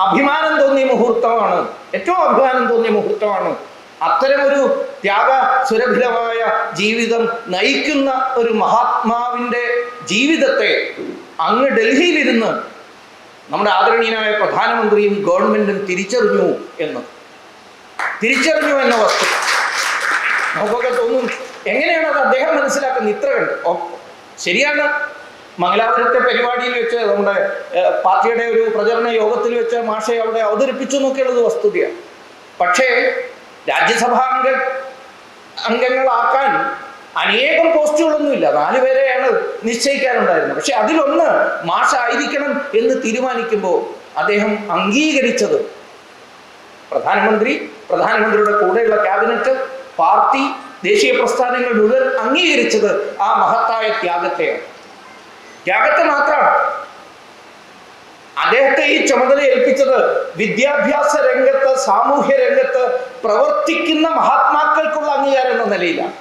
അഭിമാനം തോന്നിയ മുഹൂർത്തമാണ്. ഏറ്റവും അഭിമാനം തോന്നിയ മുഹൂർത്തമാണ്. അത്തരമൊരു ത്യാഗ സുരഭിതമായ ജീവിതം നയിക്കുന്ന ഒരു മഹാത്മാവിന്റെ ജീവിതത്തെ അങ്ങ് ഡൽഹിയിലിരുന്ന് നമ്മുടെ ആദരണീയനായ പ്രധാനമന്ത്രിയും ഗവൺമെന്റും തിരിച്ചറിഞ്ഞു എന്ന്. തിരിച്ചറിഞ്ഞു എന്ന വസ്തു. നമുക്കൊക്കെ തോന്നും എങ്ങനെയാണ് അത് അദ്ദേഹം മനസ്സിലാക്കുന്നത്? ഇത്ര കണ്ട്. ശരിയാണ്. മംഗലാപുരത്തെ പരിപാടിയിൽ വെച്ച് നമ്മുടെ പാർട്ടിയുടെ ഒരു പ്രചരണ യോഗത്തിൽ വെച്ച് മാഷെ അവിടെ അവതരിപ്പിച്ചു എന്നൊക്കെയുള്ളത് വസ്തുതയാണ് പക്ഷേ രാജ്യസഭാ അംഗ അംഗങ്ങളാക്കാൻ അനേകം പോസ്റ്റുകളൊന്നുമില്ല. നാല് പേരെയാണ് നിശ്ചയിക്കാനുണ്ടായിരുന്നത്. പക്ഷെ അതിലൊന്ന് മാഷായിരിക്കണം എന്ന് തീരുമാനിക്കുമ്പോൾ അദ്ദേഹം അംഗീകരിച്ചത് പ്രധാനമന്ത്രി പ്രധാനമന്ത്രിയുടെ കൂടെയുള്ള ക്യാബിനറ്റ് പാർട്ടി ദേശീയ പ്രസ്ഥാനങ്ങൾ മുഴുവൻ അംഗീകരിച്ചത് ആ മഹത്തായ ത്യാഗത്തെയാണ്. ത്യാഗത്തെ മാത്രമാണ് അദ്ദേഹത്തെ ഈ ചുമതല ഏൽപ്പിച്ചത് വിദ്യാഭ്യാസ രംഗത്ത് സാമൂഹ്യ രംഗത്ത് പ്രവർത്തിക്കുന്ന മഹാത്മാക്കൾക്കുള്ള അംഗീകാരം എന്ന നിലയിലാണ്.